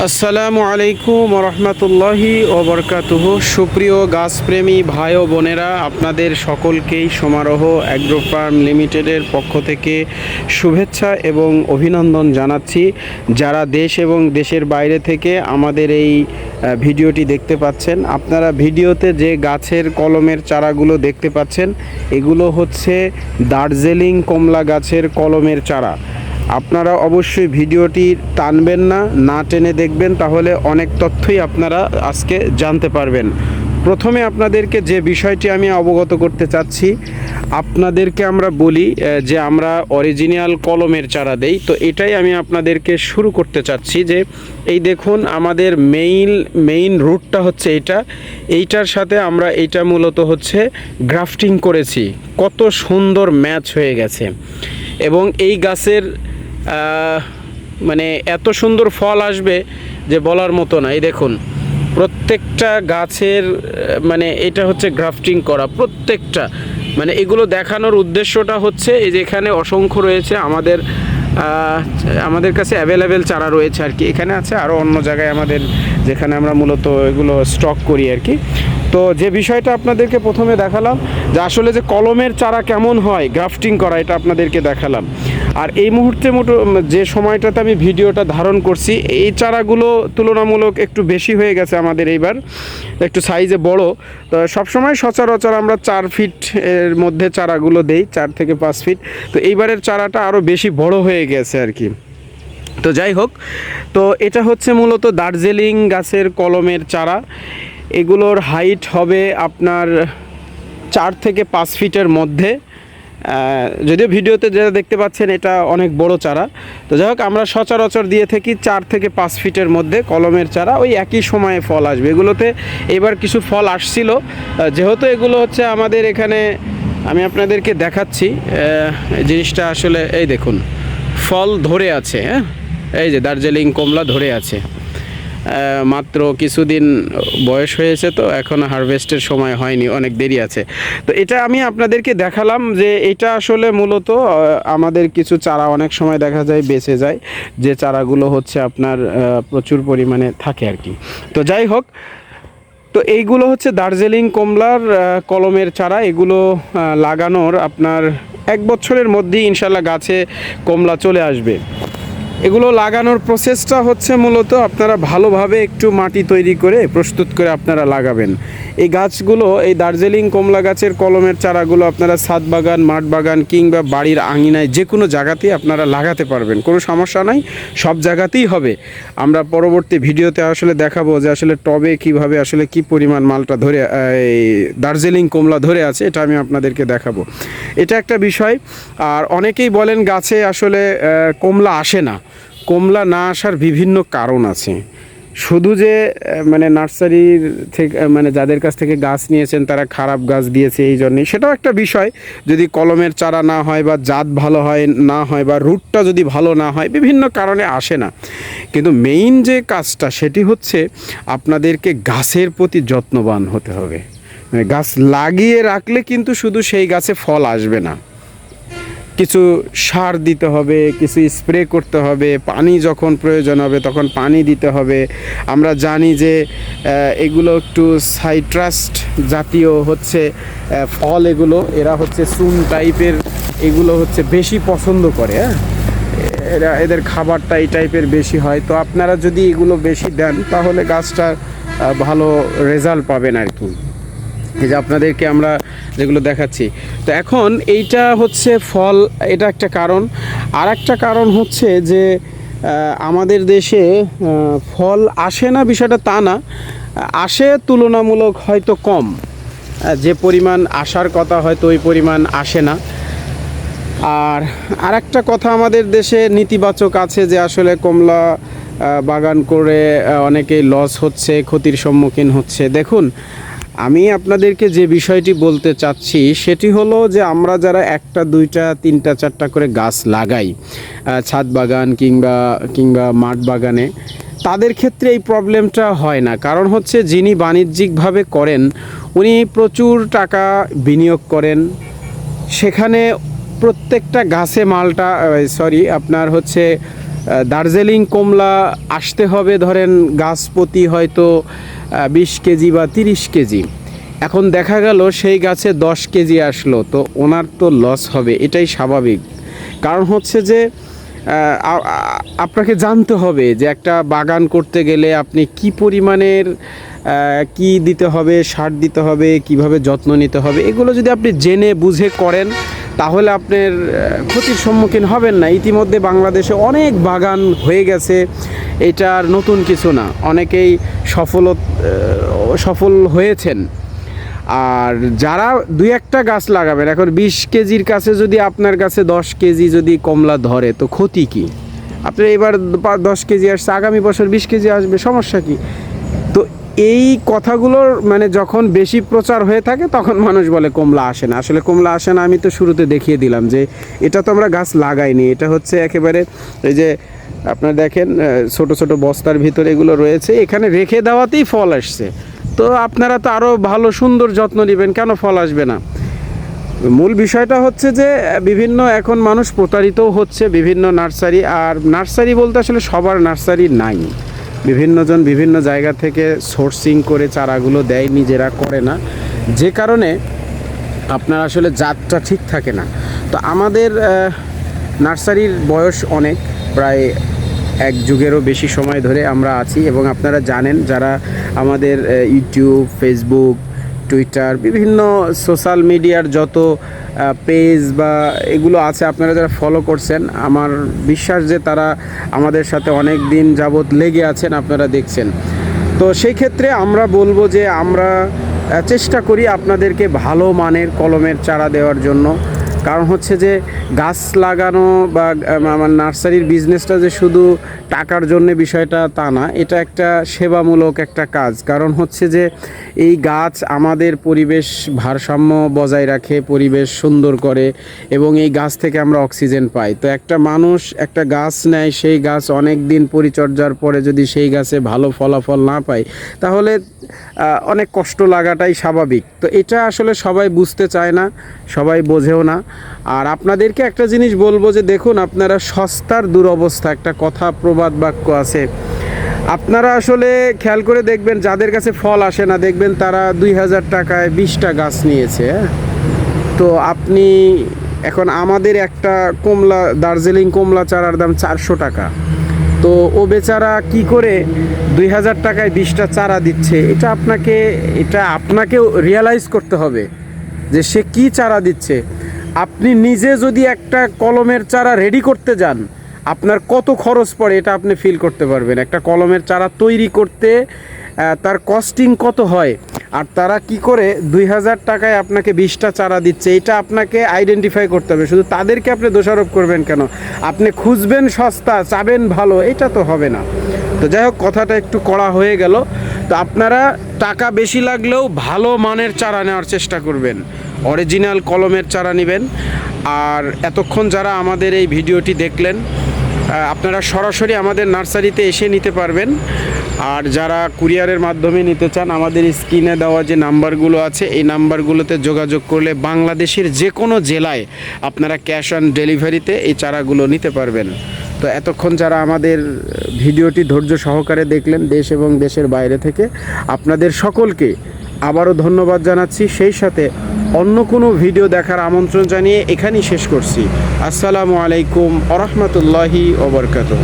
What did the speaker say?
আসসালামু আলাইকুম রহমতুল্লাহি ওবরকাতুহ। সুপ্রিয় গাছপ্রেমী ভাই ও বোনেরা, আপনাদের সকলকেই সমারোহ অ্যাগ্রো ফার্ম লিমিটেডের পক্ষ থেকে শুভেচ্ছা এবং অভিনন্দন জানাচ্ছি। যারা দেশ এবং দেশের বাইরে থেকে আমাদের এই ভিডিওটি দেখতে পাচ্ছেন, আপনারা ভিডিওতে যে গাছের কলমের চারাগুলো দেখতে পাচ্ছেন, এগুলো হচ্ছে দার্জিলিং কমলা গাছের কলমের চারা। আপনারা অবশ্যই ভিডিওটি টানবেন না না টেনে দেখবেন, তাহলে অনেক তথ্যই আপনারা আজকে জানতে পারবেন। প্রথমে আপনাদেরকে যে বিষয়টি আমি অবগত করতে চাচ্ছি, আপনাদেরকে আমরা বলি যে আমরা অরিজিনাল কলমের চারা দেই। তো এটাই আমি আপনাদেরকে শুরু করতে চাচ্ছি যে, এই দেখুন আমাদের মেইন মেইন রুটটা হচ্ছে এটা। এইটার সাথে আমরা এইটা মূলত হচ্ছে গ্রাফটিং করেছি। কত সুন্দর ম্যাচ হয়ে গেছে। এবং এই গাছের মানে এত সুন্দর ফল আসবে যে বলার মতো না। এই দেখুন, প্রত্যেকটা গাছের মানে এটা হচ্ছে গ্রাফটিং করা, প্রত্যেকটা। মানে এগুলো দেখানোর উদ্দেশ্যটা হচ্ছে এই যে এখানে অসংখ্য রয়েছে, আমাদের আমাদের কাছে অ্যাভেলেবেল চারা রয়েছে আর কি। এখানে আছে আরও অন্য জায়গায় আমাদের, যেখানে আমরা মূলত এগুলো স্টক করি আর কি। তো যে বিষয়টা আপনাদেরকে প্রথমে দেখালাম, যে আসলে যে কলমের চারা কেমন হয় গ্রাফটিং করা, এটা আপনাদেরকে দেখালাম। আর এই মুহূর্তে মোটো যে সময়টাতে আমি ভিডিওটা ধারণ করছি, এই চারাগুলো তুলনামূলক একটু বেশি হয়ে গেছে আমাদের এইবার, একটু সাইজে বড়। তো সবসময় সচরাচর আমরা চার ফিট এর মধ্যে চারাগুলো দেই, চার থেকে পাঁচ ফিট তো এইবারের চারাটা আরও বেশি বড় হয়ে গেছে আর কি। তো যাই হোক, তো এটা হচ্ছে মূলত দার্জিলিং গাছের কলমের চারা। এগুলোর হাইট হবে আপনার চার থেকে পাঁচ ফিটের মধ্যে। যদিও ভিডিওতে যেটা দেখতে পাচ্ছেন, এটা অনেক বড় চারা। তো যাই হোক, আমরা সচরাচর দিয়ে থাকি চার থেকে পাঁচ ফিটের মধ্যে কলমের চারা, ওই একই সময়ে ফল আসবে। এগুলোতে এবার কিছু ফল আসছিল। যেহেতু এগুলো হচ্ছে আমাদের এখানে, আমি আপনাদেরকে দেখাচ্ছি জিনিসটা আসলে, এই দেখুন, ফল ধরে আছে হ্যাঁ? এই যে দার্জিলিং কমলা ধরে আছে। মাত্র কিছুদিন বয়স হয়েছে তো, এখন হারভেস্টের সময় হয়নি, অনেক দেরি আছে। তো এটা আমি আপনাদেরকে দেখালাম যে এটা আসলে মূলত আমাদের কিছু চারা অনেক সময় দেখা যায় বেঁচে যায়, যে চারাগুলো হচ্ছে আপনার প্রচুর পরিমাণে থাকে আর কি। তো যাই হোক, তো এইগুলো হচ্ছে দার্জিলিং কমলার কলমের চারা। এগুলো লাগানোর আপনার এক বছরের মধ্যেই ইনশাল্লাহ গাছে কমলা চলে আসবে। এগুলো লাগানোর প্রসেসটা হচ্ছে মূলত আপনারা ভালোভাবে একটু মাটি তৈরি করে প্রস্তুত করে আপনারা লাগাবেন। এই গাছগুলো, এই দার্জিলিং কমলা গাছের কলমের চারাগুলো আপনারা ছাদ বাগান, মাঠ বাগান কিংবা বাড়ির আঙিনায় যে কোনো জায়গাতেই আপনারা লাগাতে পারবেন, কোনো সমস্যা নাই, সব জায়গাতেই হবে। আমরা পরবর্তী ভিডিওতে আসলে দেখাবো যে আসলে টবে কীভাবে আসলে কি পরিমাণ মালটা ধরে, এই দার্জিলিং কমলা ধরে আছে, এটা আমি আপনাদেরকে দেখাবো। এটা একটা বিষয়, আর অনেকেই বলেন গাছে আসলে কমলা আসে না। কমলা না আসার বিভিন্ন কারণ আছে। শুধু যে মানে নার্সারির থেকে মানে যাদের কাছ থেকে গাছ নিয়েছেন তারা খারাপ গাছ দিয়েছে এই জন্যই সেটাও একটা বিষয়। যদি কলমের চারা না হয় বা জাত ভালো হয়, না হয় বা রুটটা যদি ভালো না হয়, বিভিন্ন কারণে আসে না। কিন্তু মেইন যে কাজটা, সেটি হচ্ছে আপনাদেরকে গাছের প্রতি যত্নবান হতে হবে। মানে গাছ লাগিয়ে রাখলে কিন্তু শুধু সেই গাছে ফল আসবে না। কিছু সার দিতে হবে, কিছু স্প্রে করতে হবে, পানি যখন প্রয়োজন হবে তখন পানি দিতে হবে। আমরা জানি যে এগুলো একটু সাইট্রাস্ট জাতীয় হচ্ছে ফল এগুলো। এরা হচ্ছে চুন টাইপের এগুলো হচ্ছে বেশি পছন্দ করে হ্যাঁ? এরা, এদের খাবারটা এই টাইপের বেশি হয়। তো আপনারা যদি এগুলো বেশি দেন তাহলে গাছটা ভালো রেজাল্ট পাবেন আর কি। এই যে আপনাদেরকে আমরা যেগুলো দেখাচ্ছি। তো এখন এইটা হচ্ছে ফল, এটা একটা কারণ। আর একটা কারণ হচ্ছে যে আমাদের দেশে ফল আসে না বিষয়টা তা না, আসে তুলনামূলক হয়তো কম। যে পরিমাণ আসার কথা হয়তো ওই পরিমাণ আসে না। আর আরেকটা কথা আমাদের দেশে নেতিবাচক আছে যে আসলে কমলা বাগান করে অনেকেই লস হচ্ছে, ক্ষতির সম্মুখীন হচ্ছে। দেখুন আমি আপনাদেরকে যে বিষয়টি বলতে চাচ্ছি, সেটি হলো যে আমরা যারা একটা, দুইটা, তিনটা, চারটা করে গাছ লাগাই ছাদ বাগান কিংবা কিংবা মাঠ বাগানে, তাদের ক্ষেত্রে এই প্রবলেমটা হয় না। কারণ হচ্ছে যিনি বাণিজ্যিকভাবে করেন, উনি প্রচুর টাকা বিনিয়োগ করেন। সেখানে প্রত্যেকটা গাছে মালটা সরি আপনার হচ্ছে দার্জিলিং, কমলা আসতে হবে, ধরেন গাছ প্রতি হয়তো বিশ কেজি বা তিরিশ কেজি। এখন দেখা গেল সেই গাছে দশ কেজি আসলো, তো ওনার তো লস হবে, এটাই স্বাভাবিক। কারণ হচ্ছে যে আপনাকে জানতে হবে যে একটা বাগান করতে গেলে আপনি কি পরিমাণের কি দিতে হবে, সার দিতে হবে, কীভাবে যত্ন নিতে হবে, এগুলো যদি আপনি জেনে বুঝে করেন তাহলে আপনার ক্ষতির সম্মুখীন হবেন না। ইতিমধ্যে বাংলাদেশে অনেক বাগান হয়ে গেছে। এটা আর নতুন কিছু না। অনেকেই সফল সফল হয়েছেন। আর যারা দুই একটা গাছ লাগাবেন, এখন বিশ কেজির কাছে যদি আপনার কাছে দশ কেজি যদি কমলা ধরে, তো ক্ষতি কি? আপনার এবার দশ কেজি আসছে, আগামী বছর বিশ কেজি আসবে, সমস্যা কি? তো এই কথাগুলোর মানে যখন বেশি প্রচার হয়ে থাকে, তখন মানুষ বলে কমলা আসে না। আসলে কমলা আসে না, আমি তো শুরুতে দেখিয়ে দিলাম যে এটা তো আমরা গাছ লাগাইনি। এটা হচ্ছে একেবারে এই যে আপনার দেখেন ছোট ছোট বস্তার ভিতরে এগুলো রয়েছে। এখানে রেখে দেওয়াতেই ফল আসছে। তো আপনারা তো আরও ভালো, সুন্দর যত্ন নেবেন, কেন ফল আসবে না? মূল বিষয়টা হচ্ছে যে, বিভিন্ন এখন মানুষ প্রতারিতও হচ্ছে বিভিন্ন নার্সারি। আর নার্সারি বলতে আসলে সবার নার্সারি নাই। বিভিন্নজন বিভিন্ন জায়গা থেকে সোর্সিং করে চারাগুলো দেয়, নিজেরা করে না। যে কারণে আপনার আসলে জাতটা ঠিক থাকে না। তো আমাদের নার্সারির বয়স অনেক, প্রায় এক যুগেরও বেশি সময় ধরে আমরা আছি এবং আপনারা জানেন যারা আমাদের ইউটিউব ফেসবুক টুইটার বিভিন্ন সোশ্যাল মিডিয়ার যত পেজ বা এগুলো আছে, আপনারা যারা ফলো করছেন, আমার বিশ্বাস যে তারা আমাদের সাথে অনেক দিন যাবৎ লেগে আছেন, আপনারা দেখছেন। তো সেই ক্ষেত্রে আমরা বলব যে আমরা চেষ্টা করি আপনাদেরকে ভালো মানের কলমের চারা দেওয়ার জন্য। কারণ হচ্ছে যে গাছ লাগানো বা আমার নার্সারির বিজনেসটা যে শুধু টাকার জন্য বিষয়টা তা না, এটা একটা সেবামূলক একটা কাজ। কারণ হচ্ছে যে এই গাছ আমাদের পরিবেশ ভারসাম্য বজায় রাখে, পরিবেশ সুন্দর করে, এবং এই গাছ থেকে আমরা অক্সিজেন পাই। তো একটা মানুষ একটা গাছ নেয়, সেই গাছ অনেক দিন পরিচর্যার পরে যদি সেই গাছে ভালো ফলাফল না পায়, তাহলে অনেক কষ্ট লাগাটাই স্বাভাবিক। তো এটা আসলে সবাই বুঝতে চায় না, সবাই বোঝেও না। আর আপনাদেরকে একটা জিনিস বলব যে দেখুন, আপনারা সস্তার দুরবস্থা, একটা কথা প্রবাদ বাক্য আছে। আপনারা আসলে খেয়াল করে দেখবেন, যাদের কাছে ফল আসে না, দেখবেন তারা দুই হাজার টাকায় বিশটা গাছ নিয়েছে হ্যাঁ? তো আপনি এখন আমাদের একটা কমলা, দার্জিলিং কমলা চারার দাম চারশো টাকা। তো ও বেচারা কি করে দুই হাজার টাকায় বিশটা চারা দিচ্ছে? এটা আপনাকে, এটা আপনাকেও রিয়ালাইজ করতে হবে যে সে কি চারা দিচ্ছে। আপনি নিজে যদি একটা কলমের চারা রেডি করতে যান, আপনার কত খরচ পড়ে এটা আপনি ফিল করতে পারবেন। একটা কলমের চারা তৈরি করতে তার কস্টিং কত হয়, আর তারা কি করে, দুই হাজার টাকায় আপনাকে বিশটা চারা দিচ্ছে, এটা আপনাকে আইডেন্টিফাই করতে হবে। শুধু তাদেরকে আপনি দোষারোপ করবেন কেন? আপনি খুঁজবেন সস্তা, চাবেন ভালো, এটা তো হবে না। তো যাই হোক, কথাটা একটু কড়া হয়ে গেল। তো আপনারা টাকা বেশি লাগলেও ভালো মানের চারা নেওয়ার চেষ্টা করবেন। অরিজিনাল কলমের চারা নেবেন। আর এতক্ষণ যারা আমাদের এই ভিডিওটি দেখলেন আপনারা সরাসরি আমাদের নার্সারিতে এসে নিতে পারবেন। আর যারা কুরিয়ারের মাধ্যমে নিতে চান, আমাদের স্ক্রিনে দেওয়া যে নাম্বারগুলো আছে, এই নাম্বারগুলোতে যোগাযোগ করলে বাংলাদেশের যে কোনো জেলায় আপনারা ক্যাশ অন ডেলিভারিতে এই চারাগুলো নিতে পারবেন। তো এতক্ষণ যারা আমাদের ভিডিওটি ধৈর্য সহকারে দেখলেন, দেশ এবং দেশের বাইরে থেকে, আপনাদের সকলকে আবারও ধন্যবাদ জানাচ্ছি। সেই সাথে অন্য কোনো ভিডিও দেখার আমন্ত্রণ জানিয়ে এখানেই শেষ করছি। আসসালামু আলাইকুম আরহামতুল্লাহি ওবরকাতুহ